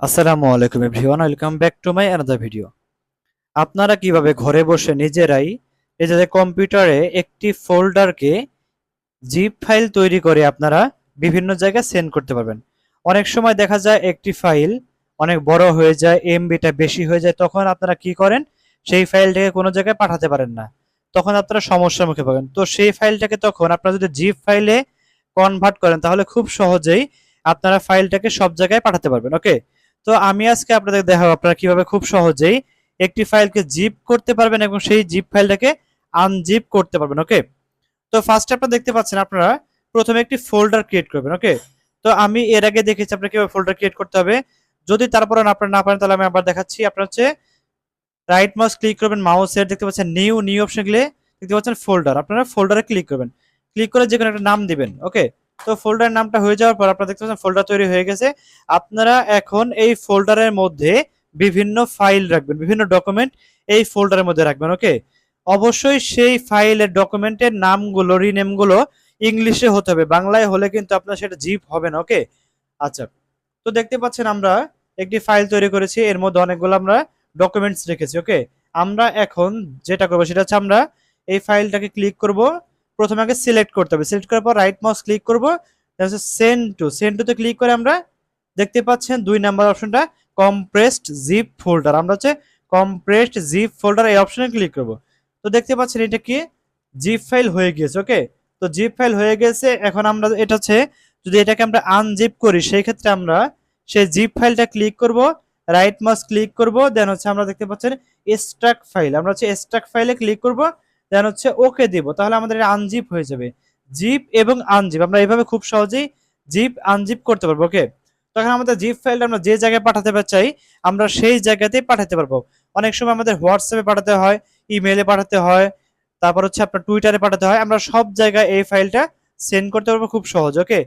আসসালামু আলাইকুম everyone, welcome back to my another video আপনারা কীভাবে ঘরে বসে নিজেরাই নিজেদের কম্পিউটারে একটি ফোল্ডারকে জিপ ফাইল তৈরি করে আপনারা বিভিন্ন জায়গায় সেন্ড করতে পারবেন। অনেক সময় দেখা যায় একটি ফাইল অনেক বড় হয়ে যায় এমবিটা বেশি হয়ে যায়, তখন আপনারা কি করেন? সেই ফাইলটাকে কোনো জায়গায় পাঠাতে পারেন না। তখন আপনারা সমস্যার মুখে পাবেন তো সেই ফাইলটাকে তখন আপনারা যদি জিপ ফাইলে কনভার্ট করেন, তাহলে খুব সহজেই আপনারা ফাইলটাকে সব জায়গায় পাঠাতে পারবেন ওকে তো আমি আজকে আপনাদের দেখাবো আপনারা কীভাবে খুব সহজেই একটি ফাইলকে জিপ করতে পারবেন এবং সেই জিপ ফাইলটাকে আনজিপ করতে পারবেন ওকে তো ফার্স্টে আপনারা দেখতে পাচ্ছেন আপনারা প্রথমে একটি ফোল্ডার ক্রিয়েট করবেন ওকে তো আমি এর আগে দেখেছি আপনারা কীভাবে ফোল্ডার ক্রিয়েট করতে হবে। যদি তারপরে আপনারা না পারেন, তাহলে আমি আবার দেখাচ্ছি। আপনার হচ্ছে রাইট মাউস ক্লিক করবেন মাউসের দেখতে পাচ্ছেন নিউ নিউ অপশন গেলে দেখতে পাচ্ছেন ফোল্ডার আপনারা ফোল্ডারে ক্লিক করবেন। ক্লিক করে যে কোনো একটা নাম দিবেন ওকে তো ফোল্ডার নামটা হয়ে যাওয়ার পর আপনারা দেখতে পাচ্ছেন ফোল্ডার তৈরি হয়ে গেছে। আপনারা এখন এই ফোল্ডারের মধ্যে বিভিন্ন ফাইল রাখবেন, বিভিন্ন ডকুমেন্ট এই ফোল্ডারের মধ্যে রাখবেন ওকে অবশ্যই সেই ফাইলের ডকুমেন্টের নামগুলো রিনেমগুলো ইংলিশে হতে হবে, বাংলায় হলে কিন্তু আপনার সেটা জিপ হবে না ওকে আচ্ছা তো দেখতে পাচ্ছেন আমরা একটি ফাইল তৈরি করেছি, এর মধ্যে অনেকগুলো আমরা ডকুমেন্টস রেখেছি ওকে আমরা এখন যেটা করব সেটা হচ্ছে আমরা এই ফাইলটাকে ক্লিক করব প্রথমে আগে সিলেক্ট করতে হবে। সিলেক্ট করার পর রাইট মাউস ক্লিক করব। সেন্ড টু সেন্ড টুতে ক্লিক করে আমরা দেখতে পাচ্ছেন দুই নাম্বার অপশনটা কম্প্রেসড জিপ ফোল্ডার আমরা হচ্ছে কম্প্রেসড জিপ ফোল্ডার এই অপশনে ক্লিক করব। তো দেখতে পাচ্ছেন এটা কি? জিপ ফাইল হয়ে গিয়েছে ওকে তো জিপ ফাইল হয়ে গেছে। এখন আমরা এটা হচ্ছে যদি এটাকে আমরা আনজিপ করি, সেই ক্ষেত্রে আমরা সেই জিপ ফাইলটা ক্লিক করব রাইট মাউস ক্লিক করব দেন হচ্ছে আমরা দেখতে পাচ্ছেন এক্সট্রাক্ট ফাইল আমরা হচ্ছে এক্সট্রাক্ট ফাইলে ক্লিক করব। দেন হচ্ছে ওকে দিব, তাহলে আমাদের আনজিপ হয়ে যাবে। জিপ এবং আনজিপ আমরা এইভাবে খুব সহজেই জিপ আনজিপ করতে পারব ওকে তখন আমাদের জিপ ফাইলটা আমরা যে জায়গায় পাঠাতে চাই, আমরা সেই জায়গাতেই পাঠাতে পারব। অনেক সময় আমাদের হোয়াটসঅ্যাপে পাঠাতে হয় ইমেলে পাঠাতে হয়, তারপর হচ্ছে আপনার টুইটারে পাঠাতে হয়, আমরা সব জায়গায় এই ফাইলটা সেন্ড করতে পারব খুব সহজ ওকে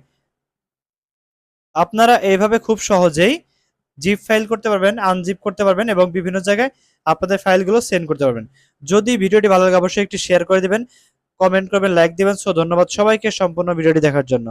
আপনারা এইভাবে খুব সহজেই জিপ ফাইল করতে পারবেন আনজিপ করতে পারবেন এবং বিভিন্ন জায়গায় আপনাদের ফাইলগুলো সেন্ড করতে পারবেন। যদি ভিডিওটি ভালো লাগে, অবশ্যই একটি শেয়ার করে দেবেন কমেন্ট করবেন লাইক দেবেন। সো ধন্যবাদ সবাইকে সম্পূর্ণ ভিডিওটি দেখার জন্য।